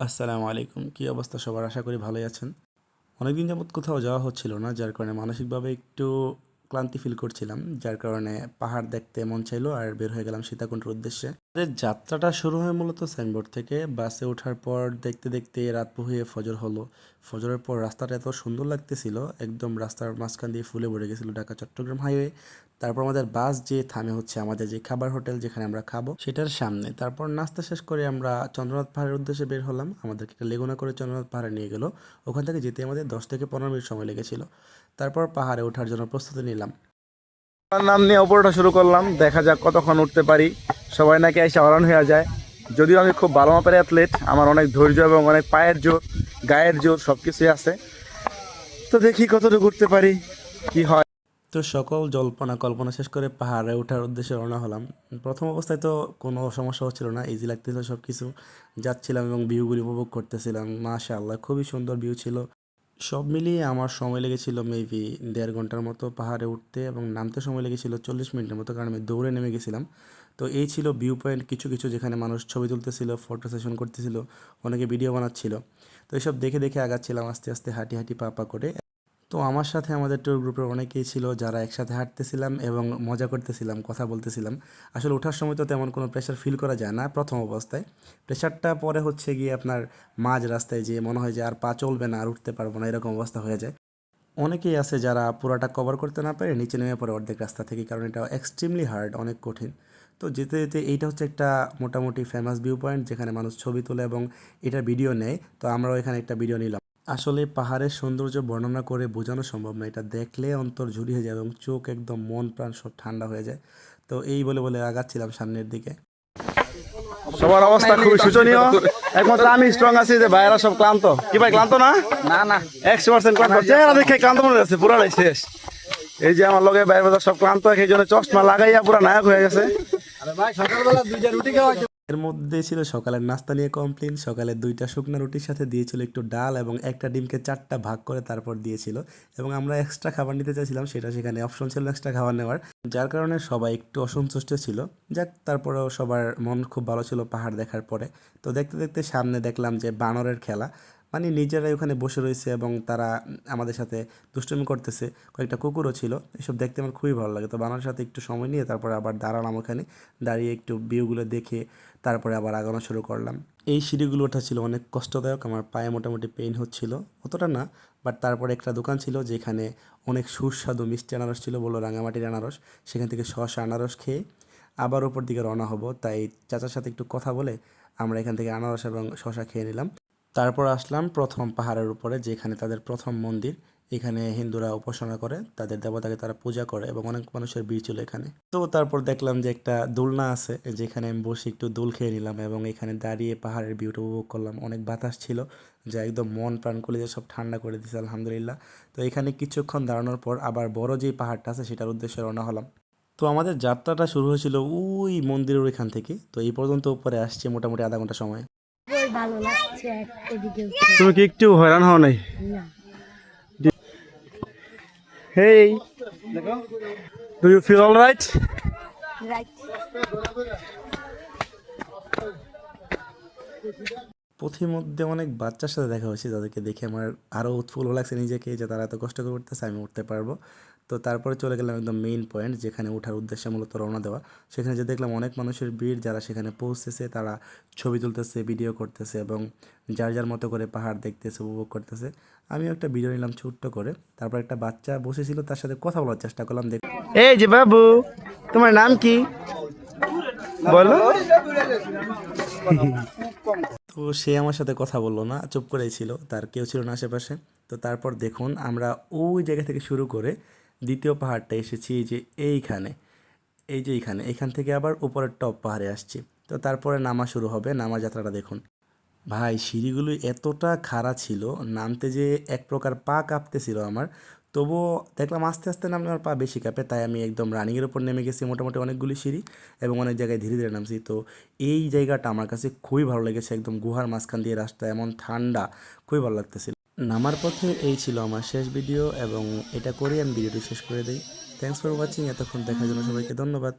আসসালামু আলাইকুম। কী অবস্থা সবার? আশা করি ভালোই আছেন। অনেকদিন যাবৎ কোথাও যাওয়া হচ্ছিল না, যার কারণে মানসিকভাবে একটু ক্লান্তি ফিল করছিলাম, যার কারণে পাহাড় দেখতে মন চাইলো আর বের হয়ে গেলাম সীতাকুণ্ডের উদ্দেশ্যে। যাত্রাটা শুরু হয় মূলত সাইনবোর্ড থেকে। বাসে ওঠার পর দেখতে দেখতে রাত হয়ে ফজর হলো। ফজরের পর রাস্তাটা এত সুন্দর লাগতেছিল, একদম রাস্তার মাঝখান দিয়ে ফুলে ভরে গেছিল ঢাকা চট্টগ্রাম হাইওয়ে। তারপর আমাদের বাস যে থামে হচ্ছে আমাদের যে খাবার হোটেল যেখানে আমরা খাব, সেটার সামনে। তারপর নাস্তা শেষ করে আমরা চন্দ্রনাথ পাহাড়ের উদ্দেশ্যে বের হলাম। আমাদেরকে একটা লেগুনা করে চন্দ্রনাথ পাহাড়ে নিয়ে গেলো। ওখান থেকে যেতে আমাদের দশ থেকে পনেরো মিনিট সময় লেগেছিল। তারপর পাহাড়ে ওঠার জন্য প্রস্তুতি নিলাম। নাম নিয়ে ওপরটা শুরু করলাম। দেখা যাক কতক্ষণ উঠতে পারি। সবাই নাকি এসে হরান হয়ে যায়। যদিও আমি খুব ভালো মাপের অ্যাথলেট আমার অনেক ধৈর্য এবং অনেক পায়ের জোর গায়ের জোর সব কিছুই আছে। তো দেখি কতটুকু উঠতে পারি কি হয়। তো সকল জল্পনা কল্পনা শেষ করে পাহাড়ে ওঠার উদ্দেশ্যে রওনা হলাম। প্রথম অবস্থায় তো কোনো সমস্যা হচ্ছিল না ইজি লাগতেছিল সব কিছু যাচ্ছিলাম এবং ভিউগুলি উপভোগ করতেছিলাম। মাশা আল্লাহ খুবই সুন্দর ভিউ ছিল। সব মিলিয়ে আমার সময় লেগেছিল মেবি দেড় ঘণ্টার মতো পাহাড়ে উঠতে এবং নামতে সময় লেগেছিল চল্লিশ মিনিটের মতো কারণ আমি দৌড়ে নেমে গেছিলাম। তো এই ছিল ভিউ পয়েন্ট কিছু কিছু যেখানে মানুষ ছবি তুলতেছিল ফটো সেশন করতেছিল, অনেকে ভিডিও বানাচ্ছিল। তো এসব দেখে দেখে আগাচ্ছিলাম আস্তে আস্তে হাঁটি হাঁটি পা পা করে। তো আমার সাথে আমাদের ট্যুর গ্রুপের অনেকেই ছিল, যারা একসাথে হাঁটতেছিলাম এবং মজা করতেছিলাম, কথা বলতেছিলাম। আসলে ওঠার সময় তো তেমন কোনো প্রেশার ফিল করা যায় না, প্রথম অবস্থায়। প্রেশারটা পরে হচ্ছে গিয়ে আপনার মাঝ রাস্তায় যে মনে হয় যে আর পা চলবে না, আর উঠতে পারব না, এরকম অবস্থা হয়ে যায়। অনেকেই আছে যারা পুরাটা কভার করতে না পারে নিচে নেমে পড়ে অর্ধেক রাস্তা থেকে, কারণ এটা এক্সট্রিমলি হার্ড অনেক কঠিন। তো যেতে যেতে এইটা হচ্ছে একটা মোটামুটি ফেমাস ভিউ পয়েন্ট যেখানে মানুষ ছবি তোলে এবং এটার ভিডিও নেয়। তো আমরাও এখানে একটা ভিডিও নিলাম। আসলে পাহাড়ের সৌন্দর্য বর্ণনা করে বোঝানো সম্ভব না। এটা দেখলে অন্তর জুড়িয়ে যায় এবং চোখ একদম মন প্রাণ সব ঠান্ডা হয়ে যায়। তো এই বলে বলে আগাচ্ছিলাম সামনের দিকে। সবার অবস্থা খুবই শোচনীয়। একমাত্র আমি স্ট্রং আছি যে ভাইয়েরা সব ক্লান্ত। কি ভাই ক্লান্ত না? না না। একশো পার্সেন্ট ক্লান্ত। চেহারা দেখে ক্লান্ত মনে হচ্ছে পুরাটাই শেষ। এই যে আমার লগে বাইরে বাজার সব ক্লান্ত সেই জন্য চশমা লাগাইয়া পুরা নায়ক হয়ে গেছে। আরে ভাই সকালবেলা দুইটা রুটি খাওয়া এর মধ্যে ছিল সকালের নাস্তা নিয়ে কমপ্লেন সকালে দুইটা শুকনো রুটির সাথে দিয়েছিল একটু ডাল এবং একটা ডিমকে চারটা ভাগ করে তারপর দিয়েছিল এবং আমরা এক্সট্রা খাবার নিতে চাইছিলাম, সেটা সেখানে অপশন ছিল এক্সট্রা খাবার নেওয়ার। যার কারণে সবাই একটু অসন্তুষ্ট ছিল। যাক, তারপরেও সবার মন খুব ভালো ছিল পাহাড় দেখার পরে। তো দেখতে দেখতে সামনে দেখলাম যে বানরের খেলা। মানে নিজেরাই ওখানে বসে রয়েছে এবং তারা আমাদের সাথে দুষ্টুমি করতেছে। কয়েকটা কুকুরও ছিল। এসব দেখতে আমার খুবই ভালো লাগে। তো বানরের সাথে একটু সময় নিয়ে তারপরে আবার দাঁড়ালাম ওখানে। দাঁড়িয়ে একটু ভিউগুলো দেখে তারপরে আবার আগানো শুরু করলাম। এই সিঁড়িগুলো ওঠা ছিল অনেক কষ্টদায়ক। আমার পায়ে মোটামুটি পেইন হচ্ছিল। অতটা না, বাট তারপরে একটা দোকান ছিল যেখানে অনেক সুস্বাদু মিষ্টি আনারস ছিল বলল রাঙামাটির আনারস। সেখান থেকে শসা আনারস খেয়ে আবার ওপর দিকে রওনা হব। তাই চাচার সাথে একটু কথা বলে আমরা এখান থেকে আনারস এবং শসা খেয়ে নিলাম। তারপর আসলাম প্রথম পাহাড়ের উপরে, যেখানে তাদের প্রথম মন্দির। এখানে হিন্দুরা উপাসনা করে, তাদের দেবতাকে তারা পূজা করে এবং অনেক মানুষের ভিড় ছিল এখানে। তো তারপর দেখলাম যে একটা দোলনা আছে, যেখানে আমি বসে একটু দোল খেয়ে নিলাম এবং এখানে দাঁড়িয়ে পাহাড়ের ভিউটা উপভোগ করলাম। অনেক বাতাস ছিল, যা একদম মন প্রাণ কলিজা সব ঠান্ডা করে দিয়েছে আলহামদুলিল্লাহ। তো এখানে কিছুক্ষণ দাঁড়ানোর পর আবার বড় যেই পাহাড়টা আছে, সেটার উদ্দেশ্যে রওনা হলাম। তো আমাদের যাত্রাটা শুরু হয়েছিল ওই মন্দিরের ওইখান থেকে। তো এই পর্যন্ত উপরে আসছে মোটামুটি আধা ঘণ্টা সময়। ভালো লাগছে এদিকে তুমি কি একটু হয়রান হও নাই? Hey. Do you feel all right right পথিমধ্যে অনেক বাচ্চার সাথে দেখা হয়েছে যাদেরকে দেখে আমার আরও উৎফুল্ল লাগছে নিজেকে যে তারা এত কষ্ট করতেছে আমি উঠতে পারব। তো তারপরে চলে গেলাম একদম মেইন পয়েন্ট যেখানে ওঠার উদ্দেশ্যে মূলত রওনা দেওয়া। সেখানে যে দেখলাম অনেক মানুষের ভিড় যারা সেখানে পৌঁছেছে তারা ছবি তুলতেছে ভিডিও করতেছে এবং যার যার মতো করে পাহাড় দেখতেছে উপভোগ করতেছে। আমিও একটা ভিডিও নিলাম ছোট্ট করে। তারপর একটা বাচ্চা বসেছিল তার সাথে কথা বলার চেষ্টা করলাম দেখ এই যে বাবু তোমার নাম কি? বলো। তো সে আমার সাথে কথা বলল না চুপ করেই ছিল তার কেউ ছিল না আশেপাশে। তো তারপর দেখুন আমরা ওই জায়গা থেকে শুরু করে দ্বিতীয় পাহাড়টা এসেছি এই যে এইখানে, এই যে এইখানে। এখান থেকে আবার উপরের টপ পাহাড়ে আসছি। তো তারপরে নামা শুরু হবে, নামা যাত্রাটা দেখুন। ভাই, সিঁড়িগুলো এতটা খাড়া ছিল, নামতে যে এক প্রকার পা কাঁপতেছিল আমার। তবুও দেখলাম আস্তে আস্তে নামলে আমার পা বেশি কাঁপে, তাই আমি একদম রানিংয়ের উপর নেমে গেছি মোটামুটি অনেকগুলি সিঁড়ি এবং অনেক জায়গায় ধীরে ধীরে নামছি। তো এই জায়গাটা আমার কাছে খুবই ভালো লেগেছে, একদম গুহার মাঝখান দিয়ে রাস্তা, এমন ঠান্ডা, খুবই ভালো লাগতেছিল। নামার পথে এই ছিল আমার শেষ ভিডিও এবং এটা করে আমি ভিডিওটি শেষ করে দিই। থ্যাংকস ফর ওয়াচিং এতক্ষণ দেখার জন্য সবাইকে ধন্যবাদ।